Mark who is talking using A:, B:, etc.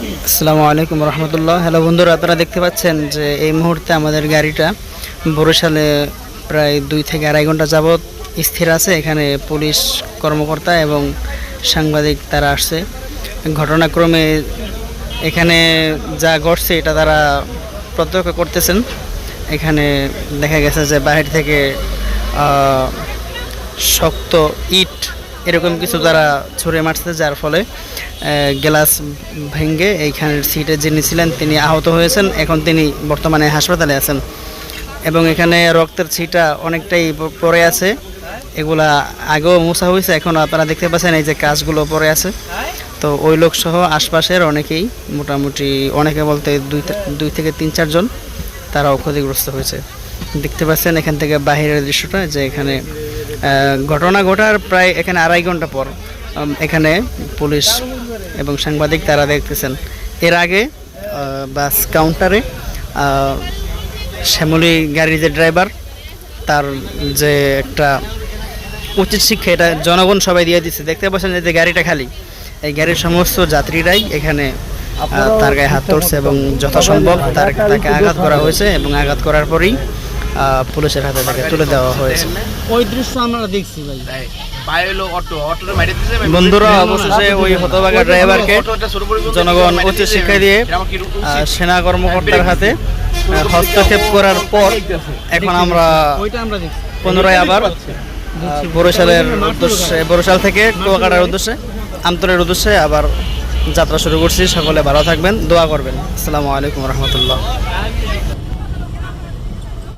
A: আসসালামু আলাইকুম রহমতুল্লাহ। হ্যালো বন্ধুরা, আপনারা দেখতে পাচ্ছেন যে এই মুহূর্তে আমাদের গাড়িটা বরিশালে প্রায় দুই থেকে আড়াই ঘণ্টা যাবৎ স্থির আছে। এখানে পুলিশ কর্মকর্তা এবং সাংবাদিক তারা আসছে। ঘটনাক্রমে এখানে যা ঘটছে এটা তারা প্রত্যক্ষ করতেছেন। এখানে দেখা গেছে যে বাহির থেকে শক্ত ইট এরকম কিছু তারা ছুঁড়ে মারছে, যার ফলে গ্লাস ভেঙে এইখানের সিটে যিনি ছিলেন তিনি আহত হয়েছেন। এখন তিনি বর্তমানে হাসপাতালে আছেন। এবং এখানে রক্তের ছিটা অনেকটাই পড়ে আছে। এগুলা আগেও মোছা হয়েছে, এখন আপনারা দেখতে পাচ্ছেন এই যে কাজগুলো পড়ে আছে। তো ওই লোক সহ আশপাশের অনেকেই মোটামুটি, অনেকে বলতে দুই দুই থেকে তিন চারজন, তারাও ক্ষতিগ্রস্ত হয়েছে। দেখতে পাচ্ছেন এখান থেকে বাহিরের দৃশ্যটা, যে এখানে ঘটনা ঘটার প্রায় এখানে আড়াই ঘণ্টা পর এখানে পুলিশ এবং সাংবাদিক তারা দেখতেছেন। এর আগে বাস কাউন্টারে শ্যামলী গাড়ির যে ড্রাইভার, তার যে একটা উচিত শিক্ষা এটা জনগণ সবাই দিয়ে দিচ্ছে দেখতে পাচ্ছেন যে গাড়িটা খালি। এই গাড়ির সমস্ত যাত্রীরাই এখানে তার গায়ে হাত তুলছে এবং যথাসম্ভব তার তাকে আঘাত করা হয়েছে এবং আঘাত করার পরেই পুলিশের হাতে তাকে তুলে দেওয়া হয়েছে।
B: ওই দৃশ্য আমরা দেখছি ভাই।
A: বন্ধুরা অবশেষে ওই হতবাগা ড্রাইভারকে জনগণ উচিত শিক্ষা দিয়ে সেনা কর্মকর্তার হাতে হস্তক্ষেপ করার পর এখন আমরা
B: ওইটা
A: পুনরায় আবার বরিশালের উদ্দেশ্যে বরিশাল থেকে কুয়াকাটার উদ্দেশ্যে আমতলের উদ্দেশ্যে আবার যাত্রা শুরু করছি। সকলে ভালো থাকবেন দোয়া করবেন। আসসালামু আলাইকুম রহমতুল্লাহ।